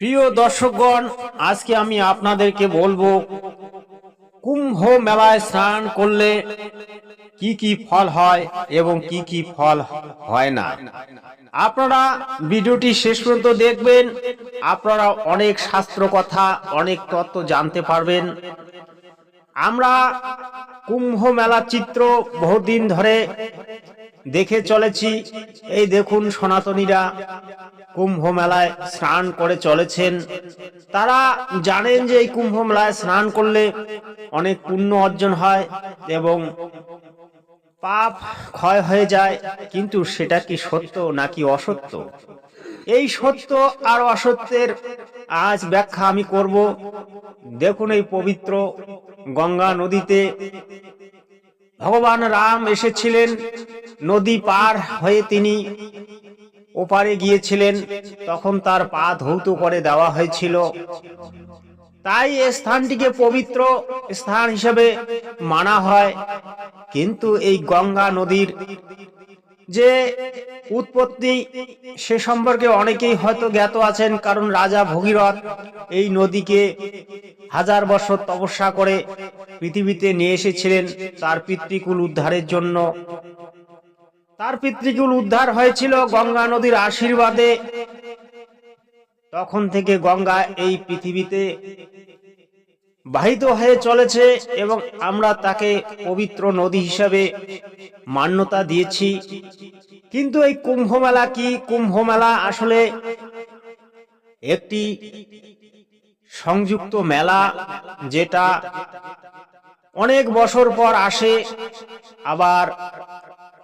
প্রিয় দর্শকগণ, আজকে আমি আপনাদেরকে বলব, কুম্ভ মেলায় স্নান করলে কি কি ফল হয় এবং কি কি ফল হয় না? আপনারা ভিডিওটি শেষ পর্যন্ত দেখবেন, আপনারা অনেক শাস্ত্র কথা, অনেক তত্ত্ব জানতে পারবেন। আমরা কুম্ভ মেলার চিত্র বহুদিন ধরে দেখে চলেছি। এই দেখুন সনাতনীরা কুম্ভ মেলায় স্নান করে চলেছেন। তারা জানেন যে এই কুম্ভ মেলায় স্নান করলে অনেক পুণ্য অর্জন হয় এবং পাপ ক্ষয় হয়ে যায়। কিন্তু সেটা কি সত্য নাকি অসত্য? এই সত্য আর অসত্যের আজ ব্যাখ্যা আমি করব। দেখুন এই পবিত্র গঙ্গা নদীতে ভগবান রাম এসেছিলেন। নদী পার হয়ে তিনি ওপারে গিয়েছিলেন, তখন তার পা ধৌত করে দেওয়া হয়েছিল। তাই এই স্থানটিকে পবিত্র স্থান হিসেবে মানা হয়। কিন্তু এই গঙ্গা নদীর যে উৎপত্তি, সে সম্পর্কে অনেকেই হয়তো জ্ঞাত আছেন, কারণ রাজা ভগীরথ এই নদীকে হাজার বছর তপস্যা করে পৃথিবীতে নিয়ে এসেছিলেন তার পিতৃকুল উদ্ধারের জন্য। তার পিতৃকুল উদ্ধার হয়েছিল গঙ্গা নদীর আশীর্বাদে। তখন থেকে গঙ্গা এই পৃথিবীতে বাহিত হয়ে চলেছে এবং আমরা তাকে পবিত্র নদী হিসাবে মান্যতা দিয়েছি। কিন্তু এই কুম্ভ মেলা কি? কুম্ভ মেলা আসলে একটি সংযুক্ত মেলা যেটা অনেক বছর পর আসে, আবার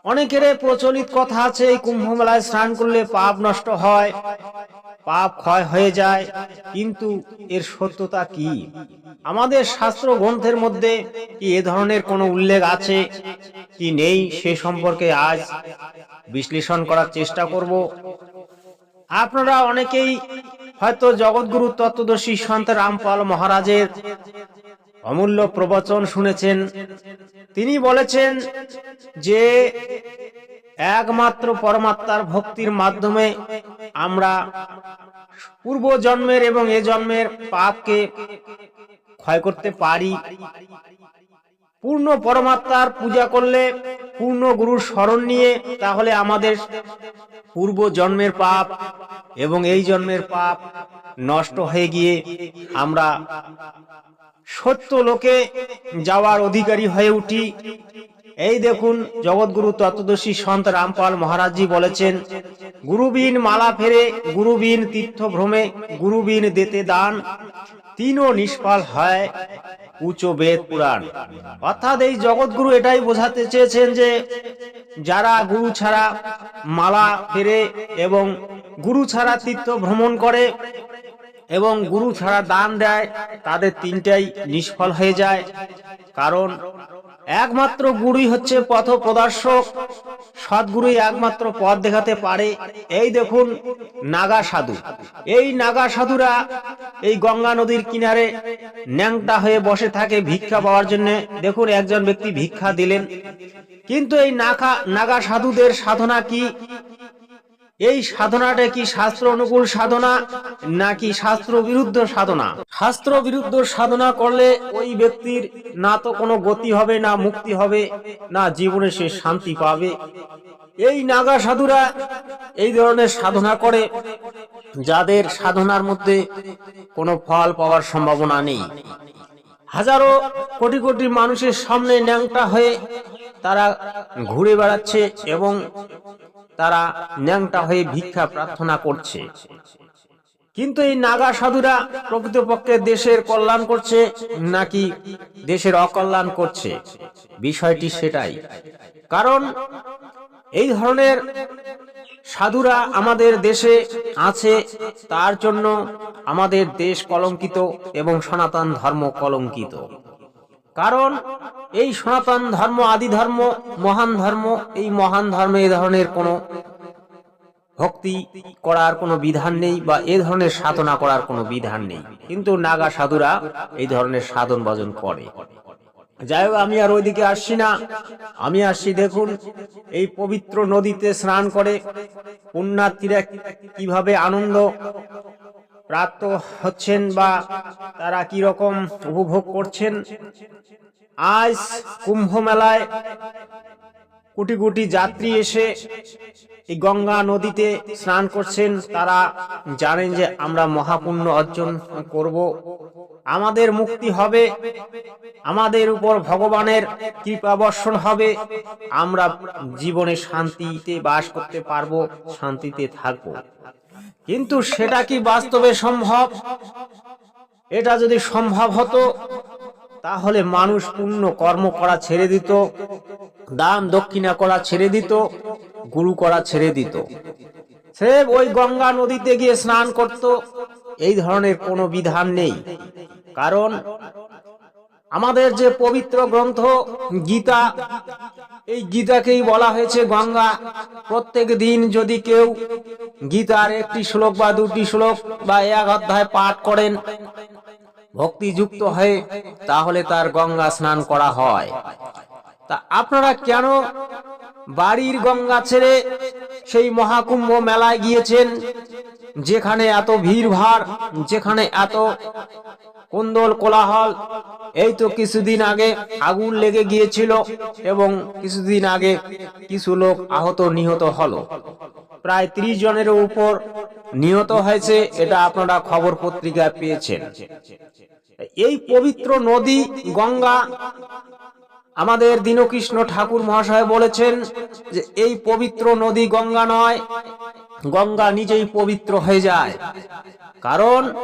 অনেকের প্রচলিত কথা আছে, এই কুম্ভ মেলায় স্নান করলে পাপ নষ্ট হয়, পাপ ক্ষয় হয়ে যায়, কিন্তু এর সত্যতা কি? আমাদের শাস্ত্র গ্রন্থের মধ্যে কি এ ধরনের কোনো উল্লেখ আছে কি নেই? সে সম্পর্কে আজ বিশ্লেষণ করার চেষ্টা করব। আপনারা অনেকেই হয়তো জগৎগুরু তত্ত্বদর্শী সন্ত রামপাল মহারাজের অমূল্য প্রবচন শুনেছেন। তিনি বলেছেন যে একমাত্র পরমাত্মার ভক্তির মাধ্যমে আমরা পূর্ব জন্মের এবং এ জন্মের পাপকে ক্ষয় করতে পারি। পূর্ণ পরমাত্মার পূজা করলে পূর্ণ গুরুর স্মরণ নিয়ে তাহলে আমাদের পূর্ব জন্মের পাপ এবং এই জন্মের পাপ নষ্ট হয়ে গিয়ে আমরা সত্য লোকে যাওয়ার অধিকারী হয়ে উঠি। এই দেখুন জগৎগুরু তত্ত্বদর্শী সন্ত রামপাল মহারাজজি বলেছেন, গুরুবিন মালা ফেরে, গুরুবিন তীর্থ ভ্রমে গুরুবিন দেতে দান। তিনও নিষ্ফল হয় উচ্চ বেদ পুরাণ। অর্থাৎ এই জগৎগুরু এটাই বোঝাতে চেয়েছেন যে যারা গুরু ছাড়া মালা ফেরে এবং গুরু ছাড়া তীর্থ ভ্রমণ করে এবং গুরু ছাড়া দান দেয়, তাদের তিনটাই নিষ্ফল হয়ে যায়। কারণ একমাত্র গুরুই হচ্ছে পথ প্রদর্শক সৎগুরুই একমাত্র পথ দেখাতে পারে। এই দেখুন নাগা সাধু। এই নাগা সাধুরা এই গঙ্গা নদীর কিনারে ন্যাংটা হয়ে বসে থাকে ভিক্ষা পাওয়ার জন্য। দেখুন একজন ব্যক্তি ভিক্ষা দিলেন। কিন্তু এই নাগা নাগা সাধুদের সাধনা কি? এই সাধনাটা কি শাস্ত্র অনুকূল সাধনা নাকি শাস্ত্র বিরুদ্ধ সাধনা? শাস্ত্র বিরুদ্ধ সাধনা করলে ওই ব্যক্তির না তো কোনো গতি হবে, না মুক্তি হবে, না জীবনে সে শান্তি পাবে। এই নাগা সাধুরা এই ধরনের সাধনা করে যাদের সাধনার মধ্যে কোনো ফল পাওয়ার সম্ভাবনা নেই। হাজারো কোটি কোটি মানুষের সামনে ন্যাংটা হয়ে তারা ঘুরে বেড়াচ্ছে এবং তারা ন্যাংটা হয়ে ভিক্ষা প্রার্থনা করছে। কিন্তু এই নাগা সাধুরা প্রকৃতপক্ষে দেশের কল্যাণ করছে নাকি দেশের অকল্যাণ করছে? বিষয়টি সেটাই। কারণ এই ধরনের সাধুরা আমাদের দেশে আছে, তার জন্য আমাদের দেশ কলঙ্কিত এবং সনাতন ধর্ম কলঙ্কিত। কারণ এই সনাতন ধর্ম, আদি ধর্ম, মহান ধর্ম, এই মহান ধর্মে এ ধরনের কোনো ভক্তি করার কোনো বিধান নেই বা এ ধরনের সাধনা করার কোনো বিধান নেই। কিন্তু নাগা সাধুরা এই ধরনের সাধন ভজন করে। যাই হোক, আমি আর ওইদিকে আসছি না। আমি আসছি, দেখুন, এই পবিত্র নদীতে স্নান করে পুণ্যার্থীরা কীভাবে আনন্দ প্রাপ্ত হচ্ছেন বা তারা কি রকম উপভোগ করছেন আজ কুম্ভ মেলায় কোটি কোটি যাত্রী এসে এই গঙ্গা নদীতে স্নান করছেন। তারা জানেন যে আমরা মহাপুণ্য অর্জন করব। আমাদের মুক্তি হবে, আমাদের উপর ভগবানের কৃপা বর্ষণ হবে। আমরা জীবনে শান্তিতে বাস করতে পারব, শান্তিতে থাকব। কিন্তু সেটা কি বাস্তবে সম্ভব? এটা যদি সম্ভব হতো তাহলে মানুষ পূর্ণ কর্ম করা ছেড়ে দিত, দান দক্ষিণা করা ছেড়ে দিত, গুরু করা ছেড়ে দিত। সে ওই গঙ্গা নদীতে গিয়ে স্নান করত, এই ধরনের কোনো বিধান নেই। কারণ আমাদের যে পবিত্র গ্রন্থ, গীতা, এই গীতাকেই বলা হয়েছে গঙ্গা। প্রত্যেক দিন যদি কেউ গীতার একটি শ্লোক বা দুটি শ্লোক বা এক অধ্যায় পাঠ করেন ভক্তিযুক্ত হয়ে তাহলে তার গঙ্গা স্নান করা হয়। তা আপনারা কেন বাড়ির গঙ্গা ছেড়ে সেই মহাকুম্ভ মেলায় গিয়েছেন, যেখানে এত ভিড় ভাড় যেখানে এত কুন্দল কোলাহল? এই তো কিছুদিন আগে আগুন লেগে গিয়েছিল এবং কিছুদিন আগে কিছু লোক আহত নিহত হলো। প্রায় ত্রিশ জনের উপর নিহত হয়েছে, এটা আপনারা খবর পত্রিকায় পেয়েছেন। এই পবিত্র নদী, গঙ্গা, আমাদের দীনকৃষ্ণ ঠাকুর মহাশয় বলেছেন যে এই পবিত্র নদী গঙ্গা নয়, গঙ্গা নিজেই পবিত্র হয়ে যায়। কারণ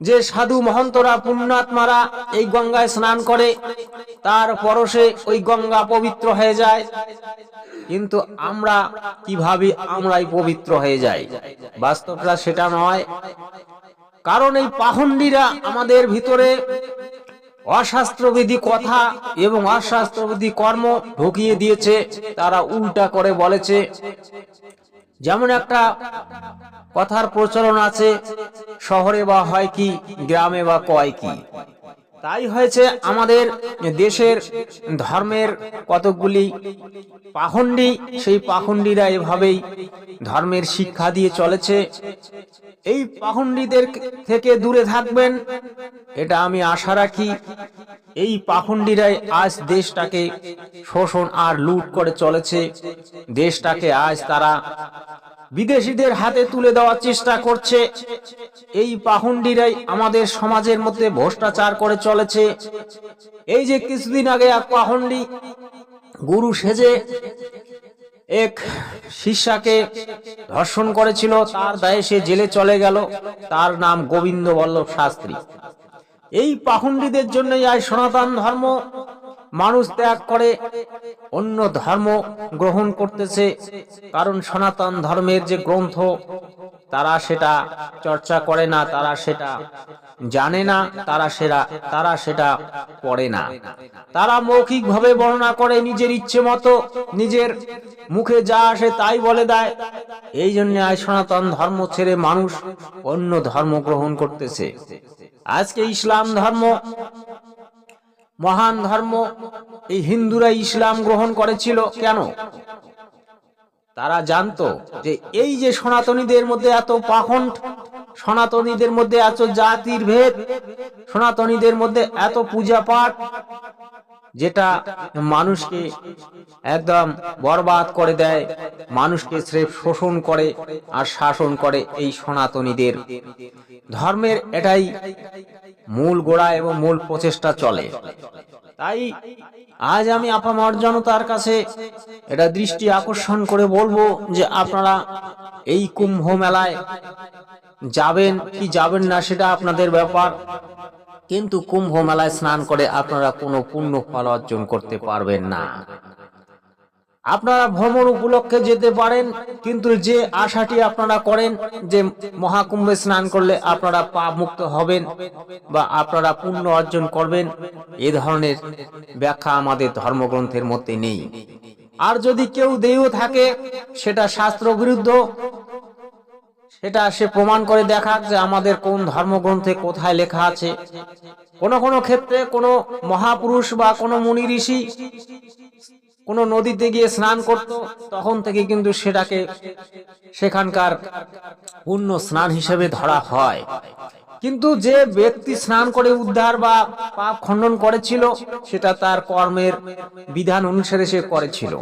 যে সাধু মহন্তরা পুণ্যাত্মারা এই গঙ্গায় স্নান করে, তার পরশে ওই গঙ্গা পবিত্র হয়ে যায়। কিন্তু আমরা কীভাবে আমরাই পবিত্র হয়ে যাই? বাস্তবটা সেটা নয়। কারণ এই পাহন্ডিরা আমাদের ভিতরে অশাস্ত্রবিধি কথা এবং অশাস্ত্রবিধি কর্ম ঢুকিয়ে দিয়েছে, তারা উল্টা করে বলেছে। যেমন একটা কথার প্রচলন আছে, শহরে বা হয় কি, গ্রামে বা কয় কি। তাই হয়েছে আমাদের দেশের ধর্মের কতকগুলি পাখণ্ডি, সেই পাখণ্ডীরা এভাবেই ধর্মের শিক্ষা দিয়ে চলেছে। এই পাখণ্ডীদের থেকে দূরে থাকবেন, এটা আমি আশা রাখি। এই পাখণ্ডীরাই আজ দেশটাকে শোষণ আর লুট করে চলেছে। দেশটাকে আজ তারা বিদেশিদের হাতে তুলে দেওয়ার চেষ্টা করছে। এই পাহুন্ডিরাই আমাদের সমাজের মধ্যে ভ্রষ্টাচার করে চলেছে। এই যে কিছুদিন আগে এক পাহুন্ডি গুরু সেজে এক শিষ্যাকে ধর্ষণ করেছিল, তার দায়ে সে জেলে চলে গেল। তার নাম গোবিন্দ বল্লভ শাস্ত্রী। এই পাহুন্ডিদের জন্যই আজ সনাতন ধর্ম মানুষ ত্যাগ করে, অন্য ধর্ম গ্রহণ করতেছে। কারণ সনাতন ধর্মের যে গ্রন্থ, তারা সেটা চর্চা করে না, তারা সেটা জানে না, তারা সেটা তারা সেটা পড়ে না। তারা মৌখিকভাবে বর্ণনা করে নিজের ইচ্ছে মতো, নিজের মুখে যা আসে তাই বলে দেয়। এই জন্য আজ সনাতন ধর্ম ছেড়ে মানুষ অন্য ধর্ম গ্রহণ করতেছে। আজকে ইসলাম ধর্ম মহান ধর্ম এই হিন্দুরা ইসলাম গ্রহণ করেছিল কেন? তারা জানতো যে এই যে সনাতনীদের মধ্যে এত পাখণ্ড, সনাতনীদের মধ্যে এত জাতির ভেদ, সনাতনীদের মধ্যে এত পূজা পাঠ, যেটা মানুষকে একদম বরবাদ করে দেয়, মানুষকে স্রেফ শোষণ করে আর শাসন করে এই সনাতনীদের। ধর্মের এটাই মূল গোড়া এবং মূল প্রচেষ্টা চলে। তাই আজ আমি আপামর জনতার কাছে এটা দৃষ্টি আকর্ষণ করে বলব যে আপনারা এই কুম্ভ মেলায় যাবেন কি যাবেন না সেটা আপনাদের ব্যাপার। কিন্তু কুম্ভ মেলায় স্নান করে আপনারা কোনো পুণ্য ফল অর্জন করতে পারবেন না। আপনারা ভ্রমণ উপলক্ষে যেতে পারেন, কিন্তু যে আশাটি আপনারা করেন যে মহাকুম্ভে স্নান করলে আপনারা পাপ মুক্ত হবেন বা আপনারা পুণ্য অর্জন করবেন, এ ধরনের ব্যাখ্যা আমাদের ধর্মগ্রন্থের মধ্যে নেই। আর যদি কেউ দেহ থাকে, সেটা শাস্ত্র বিরুদ্ধ, সেটা সে প্রমাণ করে দেখাক যে আমাদের কোন ধর্মগ্রন্থে কোথায় লেখা আছে। কোন কোন ক্ষেত্রে কোন মহাপুরুষ বা কোন মুনি ঋষি কোনো নদীতে গিয়ে স্নান করত, তখন থেকে কিন্তু সেটাকে সেখানকার পূর্ণ স্নান হিসেবে ধরা হয়। কিন্তু যে ব্যক্তি স্নান করে উদ্ধার বা পাপ খণ্ডন করেছিল, সেটা তার কর্মের বিধান অনুসারে সে করেছিল।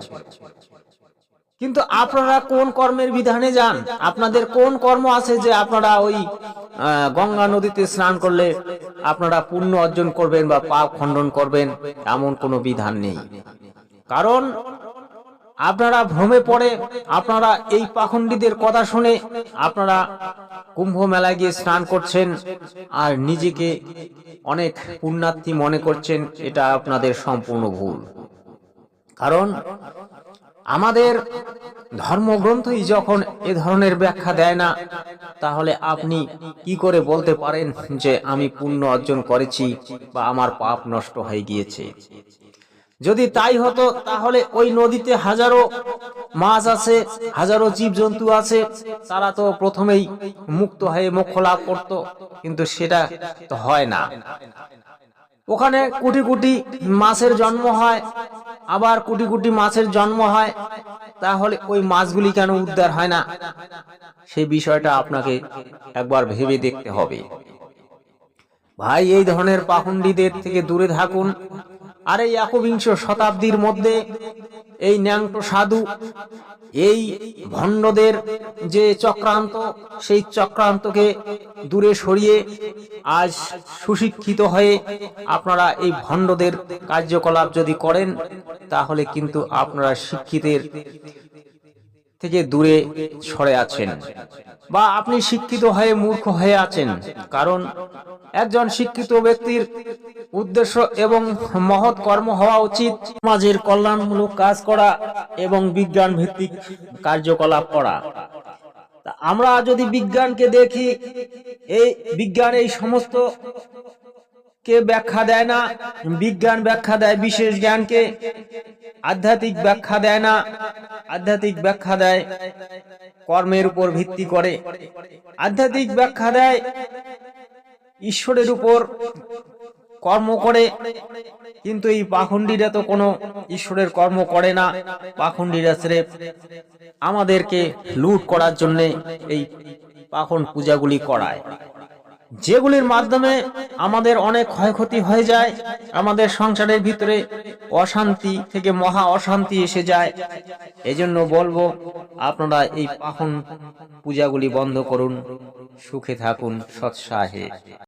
কিন্তু আপনারা কোন কর্মের বিধানে যান? আপনাদের কোন কর্ম আছে যে আপনারা ওই গঙ্গা নদীতে স্নান করলে আপনারা পুণ্য অর্জন করবেন বা পাপ খণ্ডন করবেন? এমন কোনো বিধান নেই। কারণ আপনারা ভ্রমে পড়ে আপনারা এই পাখণ্ডীদের কথা শুনে আপনারা কুম্ভ মেলায় গিয়ে স্নান করছেন আর নিজেকে অনেক পুণ্যার্থী মনে করছেন, এটা আপনাদের সম্পূর্ণ ভুল। কারণ আমাদের ধর্মগ্রন্থই যখন এ ধরনের ব্যাখ্যা দেয় না, তাহলে আপনি কি করে বলতে পারেন যে আমি পুণ্য অর্জন করেছি বা আমার পাপ নষ্ট হয়ে গিয়েছে? যদি তাই হতো, তাহলে ওই নদীতে হাজারো মাছ আছে, হাজারো জীবজন্তু আছে, তারা তো প্রথমেই মুক্ত হয়ে মোক্ষ লাভ করত, কিন্তু সেটা তো হয় না। ওখানে কোটি কোটি মাছের জন্ম হয়, আবার কোটি কোটি মাছের জন্ম হয়, তাহলে ওই মাছগুলি কেন উদ্ধার হয় না? সেই বিষয়টা আপনাকে একবার ভেবে দেখতে হবে। ভাই, এই ধরনের পাখণ্ডীদের থেকে দূরে থাকুন আর এই একবিংশ শতাব্দীর মধ্যে এই ন্যাংটো সাধু, এই ভণ্ডদের যে চক্রান্ত, সেই চক্রান্তকে দূরে সরিয়ে আজ সুশিক্ষিত হয়ে আপনারা এই ভণ্ডদের কার্যকলাপ যদি করেন, তাহলে কিন্তু আপনারা শিক্ষিতের থেকে দূরে সরে আছেন। বা আপনি শিক্ষিত হয়ে মূর্খ হয়ে আছেন। কারণ একজন শিক্ষিত ব্যক্তির উদ্দেশ্য এবং মহৎ কর্ম হওয়া উচিত সমাজের কল্যাণমূলক কাজ করা এবং বিজ্ঞান ভিত্তিক কার্যকলাপ করা। আমরা যদি বিজ্ঞানকে দেখি, এই বিজ্ঞান এই সমস্ত কে ব্যাখ্যা দেয় না? বিজ্ঞান ব্যাখ্যা দেয়, বিশেষ জ্ঞানকে। আধ্যাত্মিক ব্যাখ্যা দেয় না। আধ্যাত্মিক ব্যাখ্যা দেয়, কর্মের উপর ভিত্তি করে। আধ্যাত্মিক ব্যাখ্যা দেয়, ঈশ্বরের উপর কর্ম করে। কিন্তু এই পাখণ্ডীরা তো কোনো ঈশ্বরের কর্ম করে না। পাখণ্ডীরা স্রেফ আমাদেরকে লুট করার জন্য এই পাখন পূজাগুলি করায়। যেগুলির মাধ্যমে আমাদের অনেক ক্ষয়ক্ষতি হয়ে যায়, আমাদের সংসারের ভিতরে অশান্তি থেকে মহা অশান্তি এসে যায়। এজন্য বলব, আপনারা এই পাখন পূজাগুলি বন্ধ করুন, সুখে থাকুন, সৎসাহে।